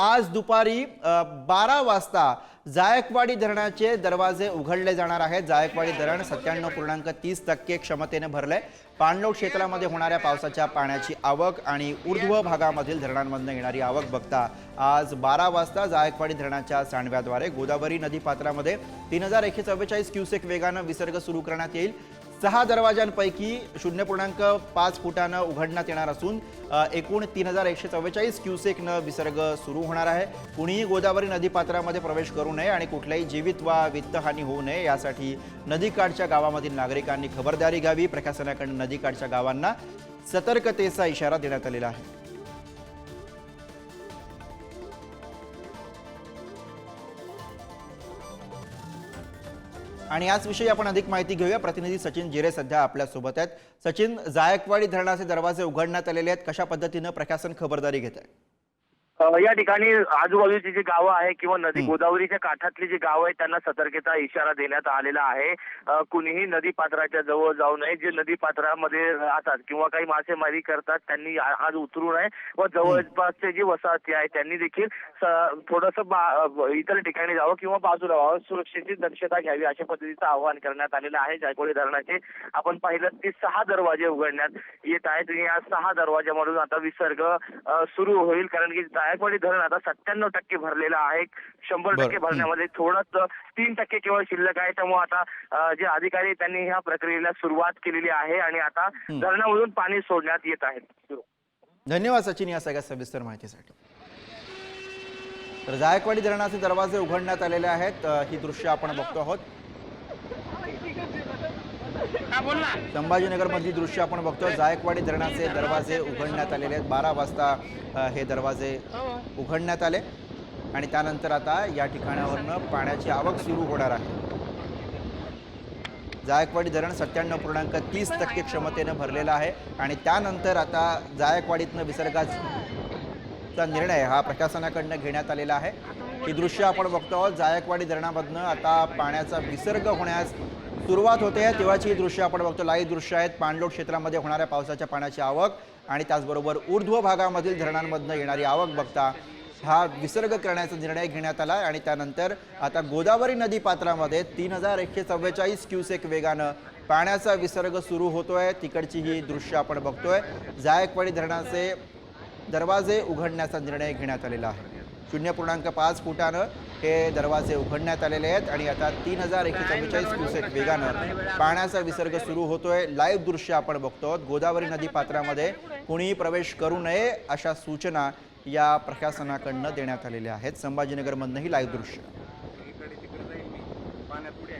आज दुपारी बारा वाजता जायकवाडी धरणाचे दरवाजे उघडले जाणार आहेत. जायकवाडी धरण सत्त्याण्णव पूर्णांक तीस टक्के क्षमतेने भरलंय. पाणलोट क्षेत्रामध्ये होणाऱ्या पावसाच्या पाण्याची आवक आणि ऊर्ध्व भागामधील धरणांमधून येणारी आवक बघता आज बारा वाजता जायकवाडी धरणाच्या सांडव्याद्वारे गोदावरी नदी पात्रामध्ये तीन हजार एकशे चव्वेचाळीस क्युसेक वेगानं विसर्ग सुरू करण्यात येईल. सहा दरवाजांपैकी शून्य पूर्णांक पाच फुटानं उघडण्यात येणार असून एकूण तीन हजार एकशे चव्वेचाळीस क्युसेकनं विसर्ग सुरू होणार आहे. कुणीही गोदावरी नदीपात्रामध्ये प्रवेश करू नये आणि कुठल्याही जीवित वा वित्तहानी होऊ नये यासाठी नदीकाठच्या गावामधील नागरिकांनी खबरदारी घ्यावी. प्रशासनाकडून नदीकाठच्या गावांना सतर्कतेचा इशारा देण्यात आलेला आहे. आणि याचविषयी आपण अधिक माहिती घेऊया. प्रतिनिधी सचिन जिरे सध्या आपल्यासोबत आहेत. सचिन जायकवाडी धरणाचे दरवाजे उघडण्यात आलेले आहेत. कशा पद्धतीनं प्रशासन खबरदारी घेत आहे या ठिकाणी आजूबाजूची जी गावं आहे किंवा नदी गोदावरीच्या काठातली जी गावं आहेत त्यांना सतर्कता इशारा देण्यात आलेला आहे. कुणीही नदी पात्राच्या जवळ जाऊ नये. जे नदी पात्रामध्ये राहतात किंवा काही मासेमारी करतात त्यांनी आज उतरू नये व जवळपासचे जी वसाहती आहे त्यांनी देखील थोडस इतर ठिकाणी जावं किंवा बाजूला व्हावं. सुरक्षेची दक्षता घ्यावी अशा पद्धतीचं आवाहन करण्यात आलेलं आहे. जायकवाडी धरणाचे आपण पाहिलं की सहा दरवाजे उघडण्यात येत आहेत. आणि या सहा दरवाजामधून आता विसर्ग सुरू होईल. कारण की जायकवाडी धरण आता सत्त्याण्णव टक्के भरलेलं आहे. शंभर. टक्के भरण्यामध्ये थोडंच तीन टक्के केवळ शिल्लक आहे. त्यामुळे आता जे अधिकारी त्यांनी ह्या प्रक्रियेला सुरुवात केलेली आहे आणि आता धरणामधून पाणी सोडण्यात येत आहे. धन्यवाद सचिन या सगळ्या सविस्तर माहितीसाठी. तर जायकवाडी धरणाचे दरवाजे उघडण्यात आलेले आहेत. ही दृश्य आपण बघतो आहोत. संभाजीनगर मधली दृश्य आपण बघतो जायकवाडी धरणाचे दरवाजे उघडण्यात आलेले आहेत. बारा वाजता हे दरवाजे उघडण्यात आले. आणि त्यानंतर आता या ठिकाणावरनं पाण्याची आवक सुरू होणार आहे. जायकवाडी धरण सत्त्याण्णव पूर्णांक तीस टक्के क्षमतेनं भरलेलं आहे. आणि त्यानंतर आता जायकवाडीतनं विसर्गाचा निर्णय हा प्रशासनाकडनं घेण्यात आलेला आहे. ही दृश्य आपण बघतो आहोत. जायकवाडी धरणामधनं आता पाण्याचा विसर्ग होण्यास सुरुवात होते. तेव्हाची ही दृश्य आपण बघतो. लाईव्ह दृश्य आहेत. पाणलोट क्षेत्रामध्ये होणाऱ्या पावसाच्या पाण्याची आवक आणि त्याचबरोबर ऊर्ध्व भागामधील धरणांमधनं येणारी आवक बघता हा विसर्ग करण्याचा निर्णय घेण्यात आला आणि त्यानंतर आता गोदावरी नदी पात्रामध्ये तीन हजार एकशे चव्वेचाळीस क्युसेक वेगानं पाण्याचा विसर्ग सुरू होतोय. तिकडची ही दृश्य आपण बघतोय. जायकवाडी धरणाचे दरवाजे उघडण्याचा निर्णय घेण्यात आलेला आहे. शून्य पूर्णांक पाच फुटानं हे दरवाजे उघडण्यात आलेले आहेत आणि आता तीन हजार एकशे चव्वेचाळीस क्युसेक वेगानं पाण्याचा विसर्ग सुरू होतोय. लाईव्ह दृश्य आपण बघतो गोदावरी नदी पात्रामध्ये कुणीही प्रवेश करू नये अशा सूचना या प्रशासनाकडनं देण्यात आलेल्या आहेत. संभाजीनगरमधनंही लाईव्ह दृश्य. पाण्यात पुढे